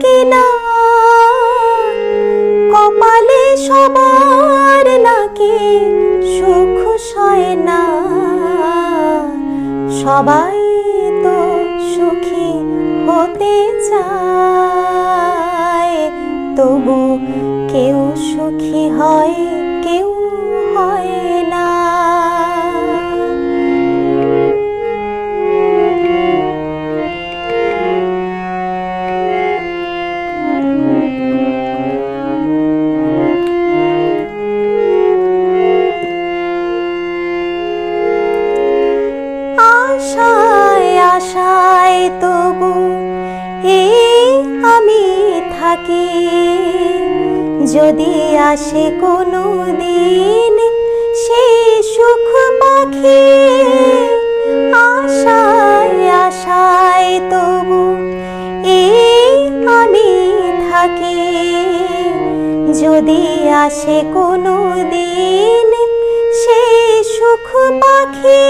কিনা কপালে সবার নাকি সুখ সয় না। সবাই তো সুখী হতে আশায় আশায় তবু এই আমি থাকি। যদি আসে কোনো দিন সেই সুখ পাখি, আশায় আশায় তবু এই আমি থাকি। যদি আসে কোনো দিন সেই সুখ পাখি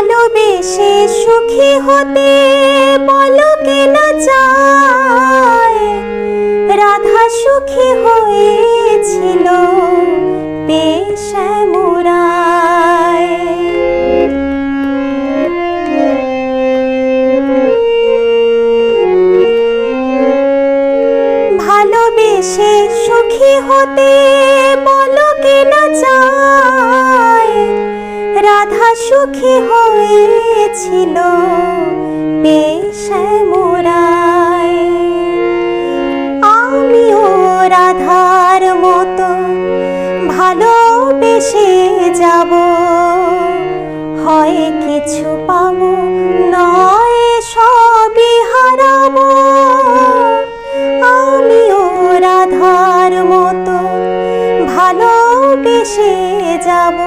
ভালোবেসে সুখী হতে বলো কে না চায় রাধা সুখী হয়েছিল পেশামুরায় ভালোবেসে সুখী হতে বলো কে না চায় সুখী হয়েছিল পেশামোরায় আমিও রাধার মতো ভালোবেসে যাব। হয় কিছু পাবো, নয় সবই হারাবো। আমিও রাধার মতো ভালোবেসে যাব।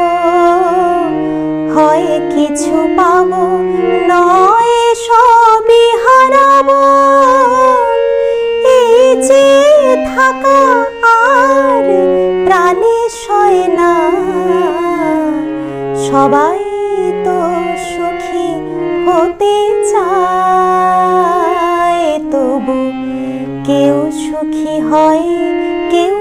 হয় কিছু পাবো, নয় সবই হারাবো। এই যে থাকা আর প্রাণে সয় না, সবাই তো সুখী হতে চায়, তবু কেউ সুখী হয়, কেউ